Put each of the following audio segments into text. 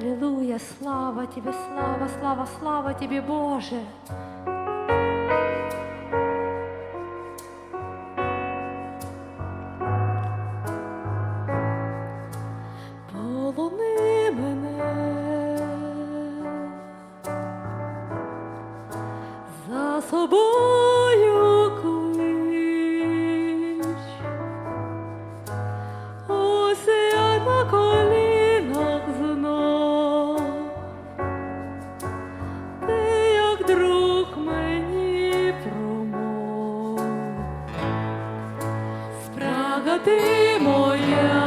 Аллилуйя, слава Тебе, слава, слава, слава Тебе, Боже. Полони мене за собой. ти моя.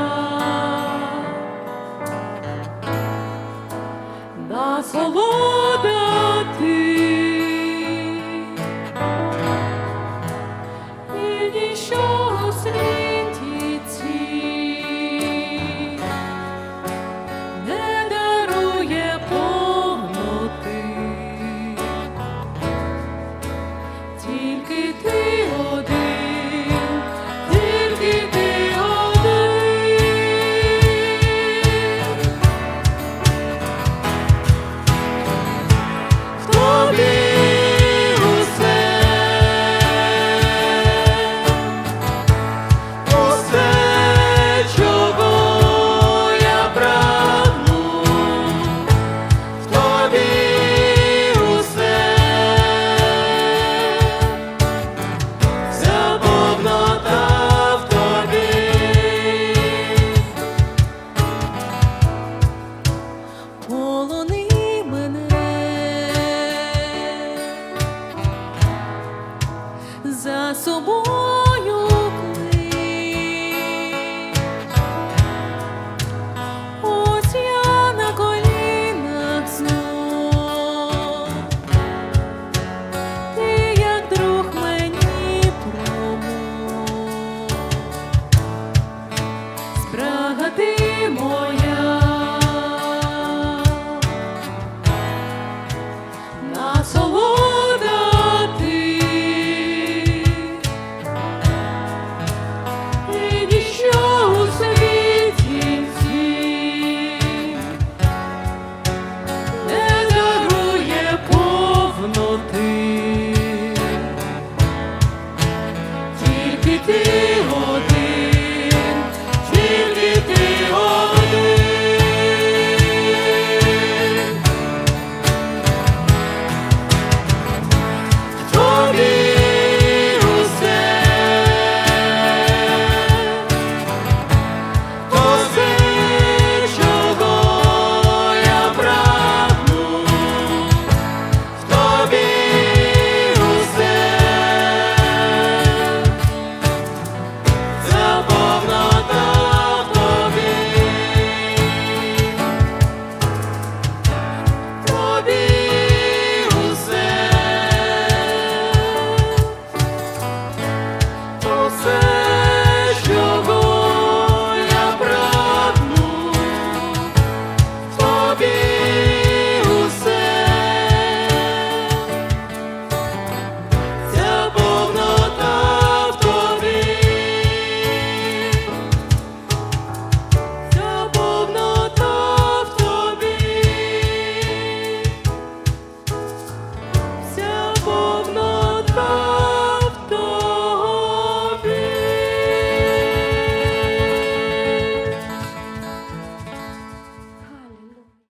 за собою. City.